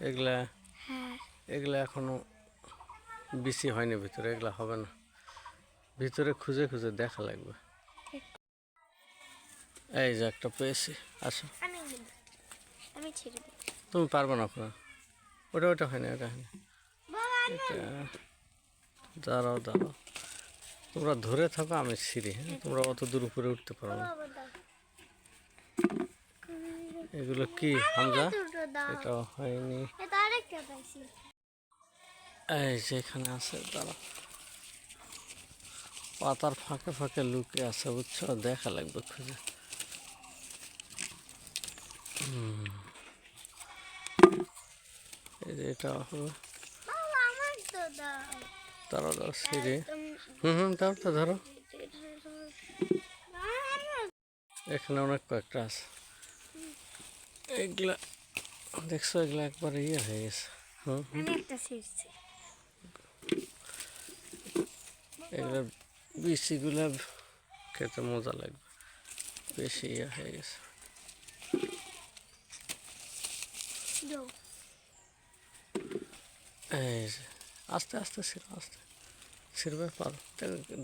এগুলা হ্যাঁ। এগুলা এখনও বেশি হয়নি ভিতরে এগুলা হবে না। ভিতরে খুঁজে খুঁজে দেখা লাগবে। এই যে একটা পেয়েছি আসো। তুমি পারবে না আপনার ওটা ওটা হয়নি ওটা হয়নি। দাঁড়াও দাঁড়াও। তোমরা ধরে থাকো আমি ছিঁড়ি হ্যাঁ? তোমরা অত দূর উপরে উঠতে পারো না। এগুলো কি হামজা? এটাও হয়নি। এই যে এখানে আছে দাঁড়া পাতার ফাঁকে ফাঁকে লুকে আছে বুঝছ? দেখা লাগবে খুঁজে। হুম। এই যে এটা হবে। তারা দাও। সিঁড়ি। হুম হুম তাও তো ধরো এখানে অনেক কয়েকটা আছে। এগুলা দেখছ এগুলো একবার ইয়ে হয়ে গেছে। এগুলো বিচিগুলা খেতে মজা লাগবে। বেশি ইয়ে হয়ে গেছে। এই যে আস্তে আস্তে ছিঁড়ো আস্তে। ছিঁড়বে পারো।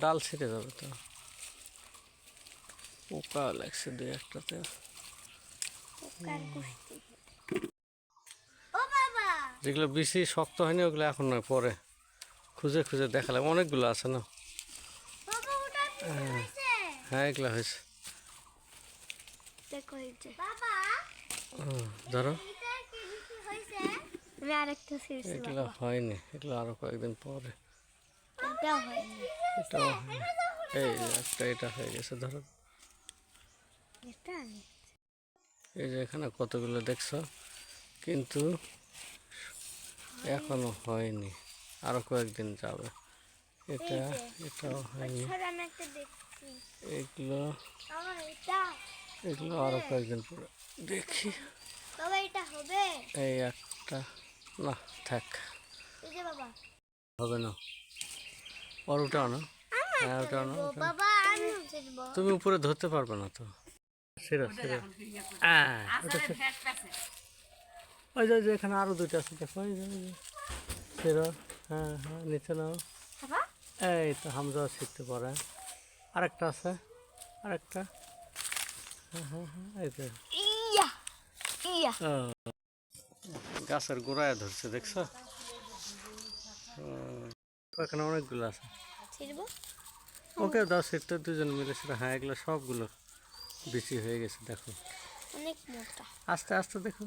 ডাল ছিঁড়ে যাবে তো। পোকা লাগছে দু একটাতে। যেগুলো বেশি শক্ত হয়নি ওগুলো এখন নয় পরে খুঁজে খুঁজে দেখা লাগবে অনেকগুলো আছে না? বাবা ওটা কি হয়েছে? হ্যাঁ এগুলো হয়েছে। ধরো। এগুলো হয়নি এগুলো আরও কয়েকদিন পরে। এটাও এই একটা এটা হয়ে গেছে ধরো। এই যে এখানে কতগুলো দেখছ? কিন্তু এখনও হয়নি। আরও কয়েকদিন যাবে। এটা এটাও হয়নি। এগুলো এগুলো আরও কয়েকদিন পরে দেখি। বাবা এটা হবে? এই একটা। না থাক। এই যে বাবা। হবে না। ওর ওটাও না। হ্যাঁ ওটাও না ও ওটাও না। বাবা আমি ছিড়বো তুমি উপরে ধরতে পারবে না তো। সেরা সেরা। হ্যাঁ ওটা সেরা। ওই যে ওই যে এখানে আরও দুইটা আছে দেখো ওই যে হ্যাঁ হ্যাঁ নিচে নাও। বাবা? এই তো হামজা শিখতে পারে। আরেকটা আছে আরেকটা। হ্যাঁ হ্যাঁ হ্যাঁ এই তো ইয়া ইয়া। ও, গাছের গোড়ায় ধরছে দেখছ? এখানে অনেকগুলো আছে। ছিড়বো ওকে দাও সেটা দুজন মিলে সেটা হ্যাঁ এগুলো সবগুলো বেশি হয়ে গেছে দেখো। অনেক মোটা। আস্তে আস্তে দেখো।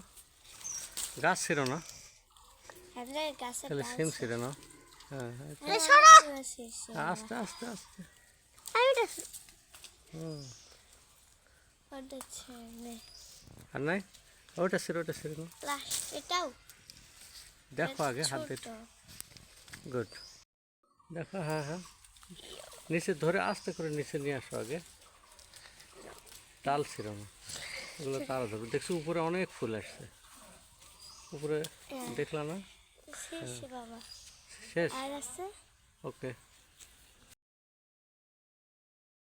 গাছ ছিল না? তাহলে সিম ছিল। না? হ্যাঁ হ্যাঁ আস্তে আস্তে আস্তে। হুম। আর নাই? ওটা ছিল ওটা ছিল না? দেখো আগে হাত ছোট। গুড। দেখো হ্যাঁ হ্যাঁ। নিচে ধরে আস্তে করে নিচে নিয়ে আসো আগে। ডাল ছিল না। ওগুলো তারা ধরবে। দেখছি উপরে অনেক ফুল আসছে। উপরে দেখলা না? শেষ বাবা। শেষ? আর আছে? ওকে।